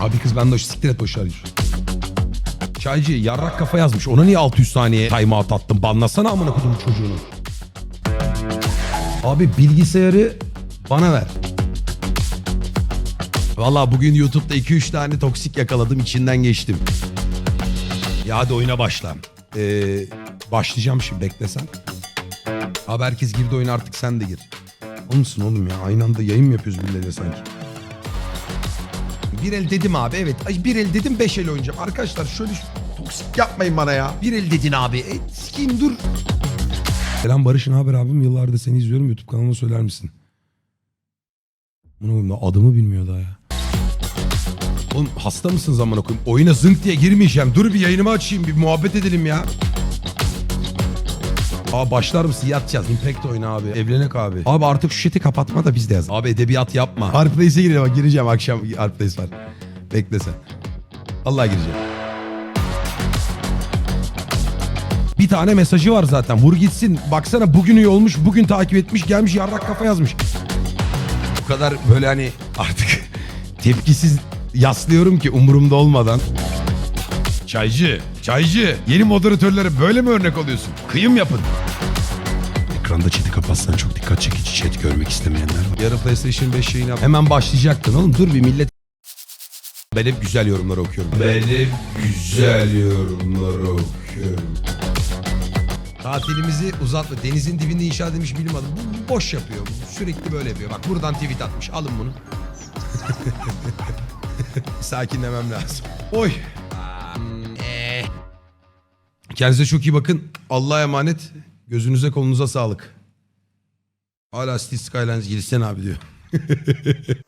Abi kız ben de siktir et boşver. Çaycı yarrak kafa yazmış. Ona niye 600 saniye time out attın? Banlasana amına kodum çocuğunu. Abi bilgisayarı bana ver. Valla bugün YouTube'da 2-3 tane toksik yakaladım içinden geçtim. Ya hadi oyuna başla. Ee, başlayacağım şimdi beklesen. Abi herkes girdi oyuna artık sen de gir. O musun oğlum ya? Aynı anda yayın mı yapıyoruz birileri sanki? Bir el dedim abi evet. Ay bir el dedim beş el oynayacağım. Arkadaşlar şöyle toksik yapmayın bana ya. Bir el dedin abi. E, sikeyim dur. Selam Barış ne haber abim? Yıllardır seni izliyorum. YouTube kanalıma söyler misin? Bunu oğlum da adımı bilmiyor daha ya. Oğlum hasta mısın zaman koyayım? Oyuna zınk diye girmeyeceğim. Dur bir yayınımı açayım bir muhabbet edelim ya. Aa başlar mısın? Yatacağız. Impact oyna abi. Evlenek abi. Abi artık şu chat'i kapatma da biz de yaz. Abi edebiyat yapma. Harplace'e gireceğim. Bak gireceğim akşam. Harplace var. Bekle sen. Allah gireceğim. Bir tane mesajı var zaten. Vur gitsin. Baksana bugün iyi olmuş. Bugün takip etmiş. Gelmiş yarrak kafa yazmış. Bu kadar böyle hani artık tepkisiz yaslıyorum ki umurumda olmadan. Çaycı, çaycı. Yeni moderatörlere böyle mi örnek oluyorsun? Kıyım yapın. Ekranda chat'i kapatsan çok dikkat çekici chat görmek istemeyenler var. Yarın PlayStation 5 yayını yap- Hemen başlayacaktın oğlum. Dur bir millet. Ben hep güzel yorumları okuyorum. Ben hep güzel yorumları okuyorum. Tatilimizi uzatma. Denizin dibinde inşa edilmiş bilim adamı. Bu boş yapıyor. Sürekli böyle yapıyor. Bak buradan tweet atmış. Alın bunu. Sakinlemem lazım. Oy. Kendinize çok iyi bakın. Allah'a emanet. Gözünüze kolunuza sağlık. Hala City Skylines girsen abi diyor.